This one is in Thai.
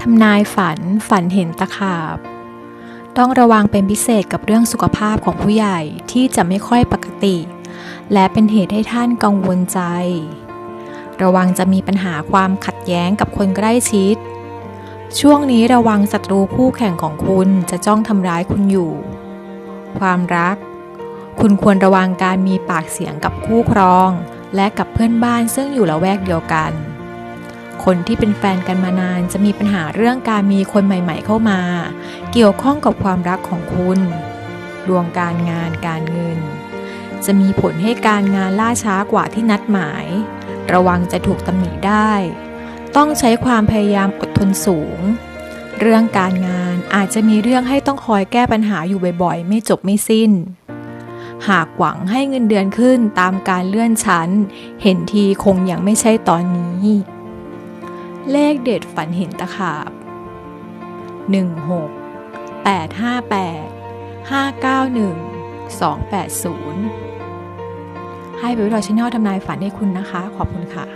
ทำนายฝันฝันเห็นตะขาบ ต้องระวังเป็นพิเศษกับเรื่องสุขภาพของผู้ใหญ่ที่จะไม่ค่อยปกติ และเป็นเหตุให้ท่านกังวลใจ ระวังจะมีปัญหาความขัดแย้งกับคนใกล้ชิด ช่วงนี้ระวังศัตรูคู่แข่งของคุณจะจ้องทำร้ายคุณอยู่ ความรัก คุณควรระวังการมีปากเสียงกับคู่ครอง และกับเพื่อนบ้านซึ่งอยู่ละแวกเดียวกัน คนที่เป็นแฟนกันมานานจะมีปัญหาเรื่องการมีคนใหม่ ๆ เข้ามา เกี่ยวข้องกับความรักของคุณ ดวงการงานการเงิน จะมีผลให้การงานล่าช้ากว่าที่นัดหมาย ระวังจะถูกตำหนิได้ ต้องใช้ความพยายามอดทนสูง เรื่องการงานอาจจะมีเรื่องให้ต้องคอยแก้ปัญหาอยู่บ่อยๆ ไม่จบไม่สิ้นหากหวังให้เงินเดือนขึ้นตามการเลื่อนชั้น เห็นทีคงยังไม่ใช่ตอนนี้ เลขเด็ดฝันเห็นตะขาบ 16 858 591 280 ให้ไปวิทยาชแนลทำนายฝันให้คุณนะคะ ขอบคุณค่ะ